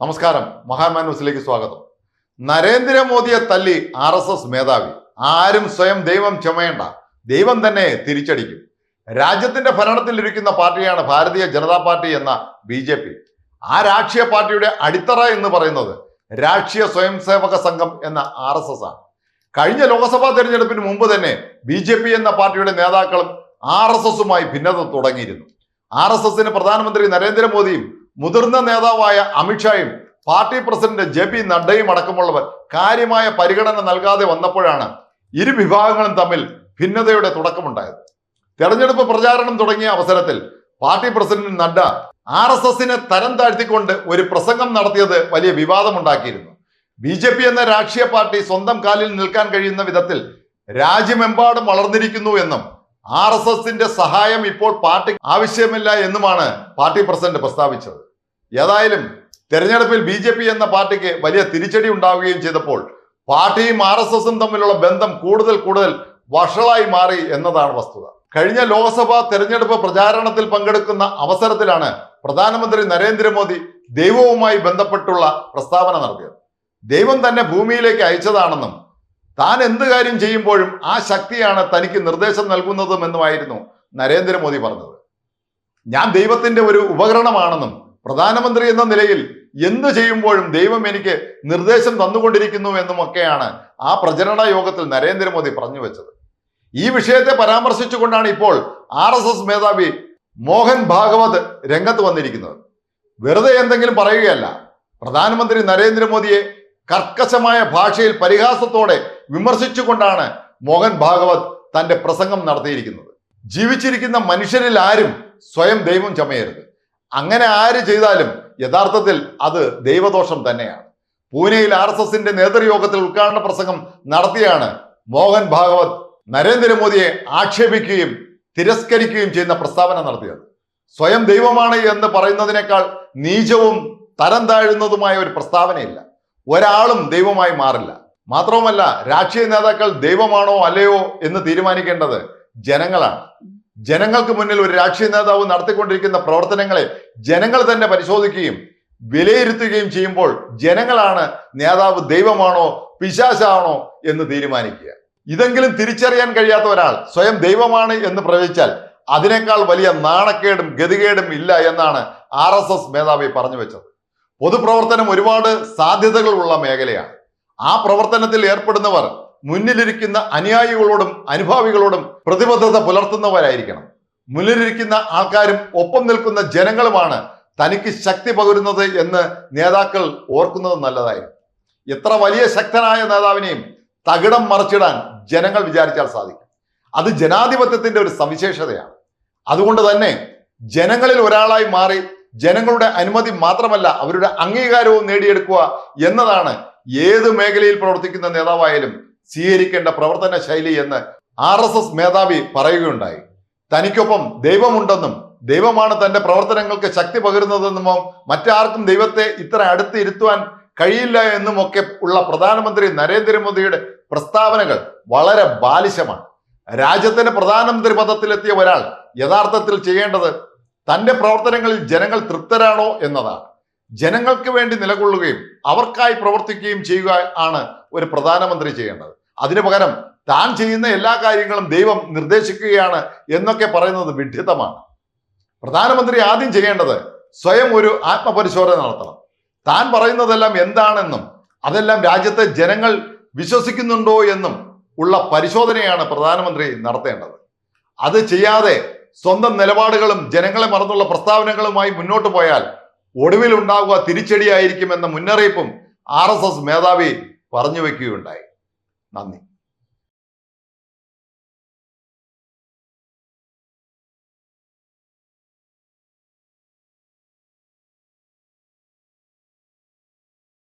നമസ്കാരം. മഹാമാൻ ന്യൂസിലേക്ക് സ്വാഗതം. നരേന്ദ്രമോദിയെ തല്ലി ആർ എസ് എസ് മേധാവി. ആരും സ്വയം ദൈവം ചുമയേണ്ട. ദൈവം തന്നെ തിരിച്ചടിക്കും. രാജ്യത്തിന്റെ ഭരണത്തിലിരിക്കുന്ന പാർട്ടിയാണ് ഭാരതീയ ജനതാ പാർട്ടി എന്ന ബി ജെ പി. ആ രാഷ്ട്രീയ പാർട്ടിയുടെ അടിത്തറ എന്ന് പറയുന്നത് രാഷ്ട്രീയ സ്വയം സേവക സംഘം എന്ന ആർ എസ് എസ് ആണ്. കഴിഞ്ഞ ലോക്സഭാ തെരഞ്ഞെടുപ്പിന് മുമ്പ് തന്നെ ബി ജെ പി എന്ന പാർട്ടിയുടെ നേതാക്കളും ആർ എസ് എസുമായി ഭിന്നത തുടങ്ങിയിരുന്നു. ആർ എസ് എസിന് പ്രധാനമന്ത്രി നരേന്ദ്രമോദിയും മുതിർന്ന നേതാവായ അമിത്ഷായും പാർട്ടി പ്രസിഡന്റ് ജെ പി നഡ്ഡയും അടക്കമുള്ളവർ കാര്യമായ പരിഗണന നൽകാതെ വന്നപ്പോഴാണ് ഇരു വിഭാഗങ്ങളും തമ്മിൽ ഭിന്നതയുടെ തുടക്കമുണ്ടായത്. തെരഞ്ഞെടുപ്പ് പ്രചാരണം തുടങ്ങിയ അവസരത്തിൽ party president Nadda R S എസിനെ തരം താഴ്ത്തിക്കൊണ്ട് ഒരു പ്രസംഗം നടത്തിയത് വലിയ വിവാദമുണ്ടാക്കിയിരുന്നു. ബി ജെ പി എന്ന രാഷ്ട്രീയ പാർട്ടി സ്വന്തം കാലിൽ നിൽക്കാൻ കഴിയുന്ന വിധത്തിൽ രാജ്യമെമ്പാടും വളർന്നിരിക്കുന്നു എന്നും ആർ എസ് എസിന്റെ സഹായം ഇപ്പോൾ പാർട്ടി ആവശ്യമില്ല എന്നുമാണ് പാർട്ടി പ്രസിഡന്റ് പ്രസ്താവിച്ചത്. ഏതായാലും തെരഞ്ഞെടുപ്പിൽ ബി ജെ പി എന്ന പാർട്ടിക്ക് വലിയ തിരിച്ചടി ഉണ്ടാവുകയും ചെയ്തപ്പോൾ പാർട്ടിയും ആർ എസ് എസും തമ്മിലുള്ള ബന്ധം കൂടുതൽ കൂടുതൽ വഷളായി മാറി എന്നതാണ് വസ്തുത. കഴിഞ്ഞ ലോക്സഭാ തെരഞ്ഞെടുപ്പ് പ്രചാരണത്തിൽ പങ്കെടുക്കുന്ന അവസരത്തിലാണ് പ്രധാനമന്ത്രി നരേന്ദ്രമോദി ദൈവവുമായി ബന്ധപ്പെട്ടുള്ള പ്രസ്താവന നടത്തിയത്. ദൈവം തന്നെ ഭൂമിയിലേക്ക് അയച്ചതാണെന്നും താൻ എന്ത് കാര്യം ചെയ്യുമ്പോഴും ആ ശക്തിയാണ് തനിക്ക് നിർദ്ദേശം നൽകുന്നതുമെന്നുമായിരുന്നു നരേന്ദ്രമോദി പറഞ്ഞത്. ഞാൻ ദൈവത്തിന്റെ ഒരു ഉപകരണമാണെന്നും പ്രധാനമന്ത്രി എന്ന നിലയിൽ എന്ത് ചെയ്യുമ്പോഴും ദൈവം എനിക്ക് നിർദ്ദേശം തന്നുകൊണ്ടിരിക്കുന്നു എന്നുമൊക്കെയാണ് ആ പ്രചരണ യോഗത്തിൽ നരേന്ദ്രമോദി പറഞ്ഞു വെച്ചത്. ഈ വിഷയത്തെ പരാമർശിച്ചുകൊണ്ടാണ് ഇപ്പോൾ ആർ എസ് എസ് മേധാവി മോഹൻ ഭാഗവത് രംഗത്ത് വന്നിരിക്കുന്നത്. വെറുതെ എന്തെങ്കിലും പറയുകയല്ല. പ്രധാനമന്ത്രി നരേന്ദ്രമോദിയെ കർക്കശമായ ഭാഷയിൽ പരിഹാസത്തോടെ വിമർശിച്ചുകൊണ്ടാണ് മോഹൻ ഭാഗവത് തന്റെ പ്രസംഗം നടത്തിയിരിക്കുന്നത്. ജീവിച്ചിരിക്കുന്ന മനുഷ്യരിൽ ആരും സ്വയം ദൈവം ചമയരുത്. അങ്ങനെ ആര് ചെയ്താലും യഥാർത്ഥത്തിൽ അത് ദൈവദോഷം തന്നെയാണ്. പൂനെയിൽ ആർ എസ് എസിന്റെ നേതൃയോഗത്തിൽ ഉദ്ഘാടന പ്രസംഗം നടത്തിയാണ് മോഹൻ ഭാഗവത് നരേന്ദ്രമോദിയെ ആക്ഷേപിക്കുകയും തിരസ്കരിക്കുകയും ചെയ്യുന്ന പ്രസ്താവന നടത്തിയത്. സ്വയം ദൈവമാണ് എന്ന് പറയുന്നതിനേക്കാൾ നീചവും തരം താഴുന്നതുമായ ഒരു പ്രസ്താവനയില്ല. ഒരാളും ദൈവമായി മാറില്ല. മാത്രവുമല്ല രാഷ്ട്രീയ നേതാക്കൾ ദൈവമാണോ അല്ലയോ എന്ന് തീരുമാനിക്കേണ്ടത് ജനങ്ങളാണ്. ജനങ്ങൾക്ക് മുന്നിൽ ഒരു രാഷ്ട്രീയ നേതാവ് നടത്തിക്കൊണ്ടിരിക്കുന്ന പ്രവർത്തനങ്ങളെ ജനങ്ങൾ തന്നെ പരിശോധിക്കുകയും വിലയിരുത്തുകയും ചെയ്യുമ്പോൾ ജനങ്ങളാണ് നേതാവ് ദൈവമാണോ പിശാശാണോ എന്ന് തീരുമാനിക്കുക. ഇതെങ്കിലും തിരിച്ചറിയാൻ കഴിയാത്ത ഒരാൾ സ്വയം ദൈവമാണ് എന്ന് പ്രവചിച്ചാൽ അതിനേക്കാൾ വലിയ നാണക്കേടും ഗതികേടും ഇല്ല എന്നാണ് ആർ എസ് എസ് മേധാവി പറഞ്ഞു വെച്ചത്. പൊതുപ്രവർത്തനം ഒരുപാട് സാധ്യതകളുള്ള മേഖലയാണ്. ആ പ്രവർത്തനത്തിൽ ഏർപ്പെടുന്നവർ മുന്നിലിരിക്കുന്ന അനുയായികളോടും അനുഭാവികളോടും പ്രതിബദ്ധത പുലർത്തുന്നവരായിരിക്കണം. മുന്നിലിരിക്കുന്ന ആൾക്കാരും ഒപ്പം നിൽക്കുന്ന ജനങ്ങളുമാണ് തനിക്ക് ശക്തി പകരുന്നത് എന്ന് നേതാക്കൾ ഓർക്കുന്നത് നല്ലതായിരുന്നു എത്ര വലിയ ശക്തനായ നേതാവിനെയും തകിടം മറിച്ചിടാൻ ജനങ്ങൾ വിചാരിച്ചാൽ സാധിക്കും. അത് ജനാധിപത്യത്തിന്റെ ഒരു സവിശേഷതയാണ്. അതുകൊണ്ട് തന്നെ ജനങ്ങളിൽ ഒരാളായി മാറി ജനങ്ങളുടെ അനുമതി മാത്രമല്ല അവരുടെ അംഗീകാരവും നേടിയെടുക്കുക എന്നതാണ് ഏത് മേഖലയിൽ പ്രവർത്തിക്കുന്ന നേതാവായാലും സ്വീകരിക്കേണ്ട പ്രവർത്തന ശൈലി എന്ന് ആർ എസ് എസ് മേധാവി പറയുകയുണ്ടായി. തനിക്കൊപ്പം ദൈവമുണ്ടെന്നും ദൈവമാണ് തന്റെ പ്രവർത്തനങ്ങൾക്ക് ശക്തി പകരുന്നതെന്നും മറ്റാർക്കും ദൈവത്തെ ഇത്ര അടുത്ത് ഇരുത്തുവാൻ കഴിയില്ല എന്നുമൊക്കെ ഉള്ള പ്രധാനമന്ത്രി നരേന്ദ്രമോദിയുടെ പ്രസ്താവനകൾ വളരെ ബാലിശമാണ്. രാജ്യത്തിന്റെ പ്രധാനമന്ത്രി പദത്തിലെത്തിയ ഒരാൾ യഥാർത്ഥത്തിൽ ചെയ്യേണ്ടത് തന്റെ പ്രവർത്തനങ്ങളിൽ ജനങ്ങൾ തൃപ്തരാണോ എന്നതാണ്. ജനങ്ങൾക്ക് വേണ്ടി നിലകൊള്ളുകയും അവർക്കായി പ്രവർത്തിക്കുകയും ചെയ്യുക ആണ് ഒരു പ്രധാനമന്ത്രി ചെയ്യേണ്ടത്. അതിനു പകരം താൻ ചെയ്യുന്ന എല്ലാ കാര്യങ്ങളും ദൈവം നിർദ്ദേശിക്കുകയാണ് എന്നൊക്കെ പറയുന്നത് വിഡ്ഢിത്തമാണ് പ്രധാനമന്ത്രി ആദ്യം ചെയ്യേണ്ടത് സ്വയം ഒരു ആത്മപരിശോധന നടത്തണം. താൻ പറയുന്നതെല്ലാം എന്താണെന്നും അതെല്ലാം രാജ്യത്തെ ജനങ്ങൾ വിശ്വസിക്കുന്നുണ്ടോ എന്നും ഉള്ള പരിശോധനയാണ് പ്രധാനമന്ത്രി നടത്തേണ്ടത്. അത് ചെയ്യാതെ സ്വന്തം നിലപാടുകളും ജനങ്ങളെ മറന്നുള്ള പ്രസ്താവനകളുമായി മുന്നോട്ട് പോയാൽ ഒടുവിൽ ഉണ്ടാവുക തിരിച്ചടിയായിരിക്കുമെന്ന മുന്നറിയിപ്പും ആർ എസ് എസ് മേധാവി പറഞ്ഞു വെക്കുകയുണ്ടായി. നന്ദി.